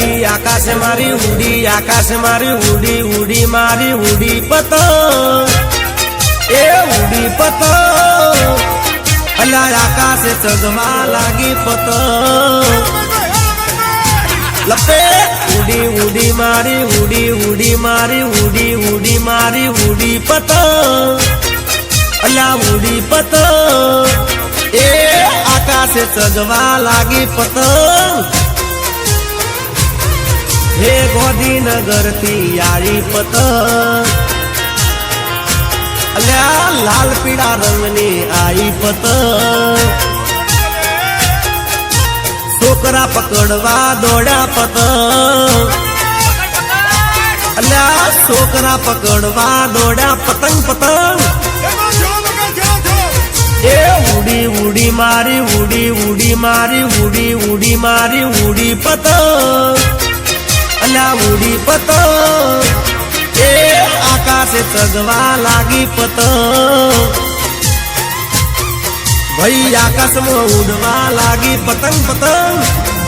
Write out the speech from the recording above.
આકાશે મારી ઉડી, આકાશે મારી ઉડી ઉડી મારી ઉડી પતંગ. એ ઉડી પતંગ. અલા આકાશે ચગવા લાગી પતંગ. લપે, ઉડી ઉડી મારી ઉડી ઉડી મારી ઉડી ઉડી મારી ઉડી પતંગ. અલા ઉડી પતંગ. એ આકાશે ચગવા લાગી પતંગ. હે ગોધીનગરથી યારી પતંગ. અલ્યા, લાલ પીળા રંગની આઈ પતંગ. છોકરા પકડવા દોડ્યા પતંગ. અલ્યા, છોકરા પકડવા દોડ્યા પતંગ પતંગ. એ ઉડી ઉડી મારી, ઉડી ઉડી મારી, ઉડી ઉડી મારી, ઉડી પતંગ. પતંગ એ આકાશે ચગવા લાગી પતંગ ભાઈ આકાશમાં ઉડવા લાગી પતંગ પતંગ